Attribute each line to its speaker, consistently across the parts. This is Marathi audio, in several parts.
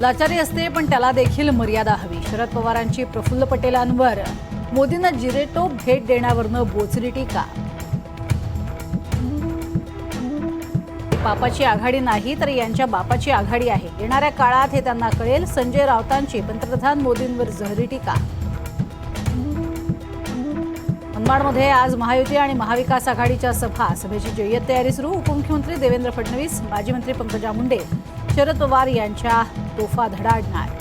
Speaker 1: लाचारी असते पण त्याला देखील मर्यादा हवी. शरद पवारांची प्रफुल्ल पटेलांवर मोदींना जिरेटो भेट देण्यावरनं बोचरी टीका. बापाची आघाडी नाही तर यांच्या बापाची आघाडी आहे. येणाऱ्या काळात हे त्यांना कळेल. संजय राऊतांची पंतप्रधान मोदींवर जहरी टीका. मनमाडमध्ये आज महायुती आणि महाविकास आघाडीच्या सभा. सभेची जय्यत तयारी सुरू. उपमुख्यमंत्री देवेंद्र फडणवीस माजी मंत्री पंकजा मुंडे शरद पवार यांच्या तोफा धडाडणार.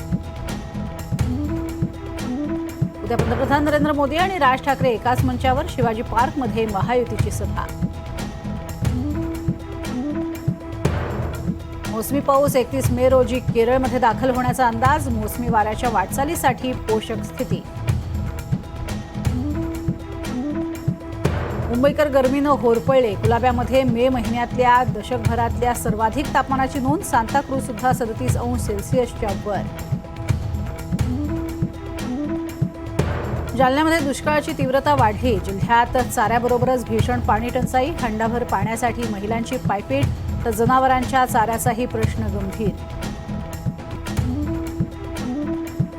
Speaker 1: उद्या पंतप्रधान नरेंद्र मोदी आणि राज ठाकरे एकाच मंचावर शिवाजी पार्कमध्ये महायुतीची सभा. मोसमी पाऊस एकतीस मे रोजी केरळमध्ये दाखल होण्याचा अंदाज मोसमी वाऱ्याच्या वाटचालीसाठी पोषक स्थिती. मुंबईकर गर्मीनं होरपळले. गुलाब्यामध्ये मे महिन्यातल्या दशकभरातल्या सर्वाधिक तापमानाची नोंद सांताक्रूज सुद्धा सदतीस अंश सेल्सिअसच्या वर. जालन्यामध्ये दुष्काळाची तीव्रता वाढली. जिल्ह्यात चाऱ्याबरोबरच भीषण पाणी टंचाई हंडाभर पाण्यासाठी महिलांची पायपीट तर जनावरांच्या चाऱ्याचाही प्रश्न गंभीर.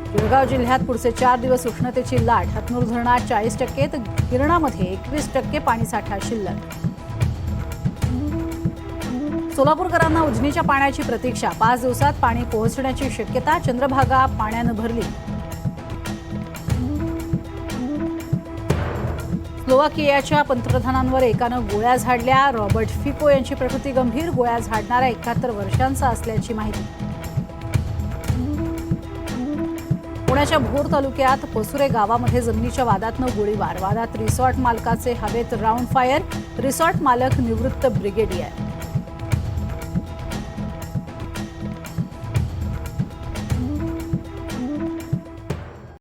Speaker 1: जळगाव जिल्ह्यात पुढचे चार दिवस उष्णतेची लाट. हतनूर धरणात चाळीस टक्के तर गिरणामध्ये एकवीस टक्के पाणीसाठा शिल्लक. सोलापूरकरांना उजनीच्या पाण्याची प्रतीक्षा. पाच दिवसात पाणी पोहोचण्याची शक्यता चंद्रभागा पाण्यानं भरली. स्लोवाकियाच्या पंतप्रधानांवर एकानं गोळ्या झाडल्या. रॉबर्ट फिको यांची प्रकृती गंभीर. गोळ्या झाडणारा एकाहत्तर वर्षांचा असल्याची माहिती. पुण्याच्या भोर तालुक्यात पसुरे गावामध्ये जमिनीच्या वादातनं गोळीबार वादात रिसॉर्ट मालकाचे हवेत राऊंड फायर. रिसॉर्ट मालक निवृत्त ब्रिगेडियर.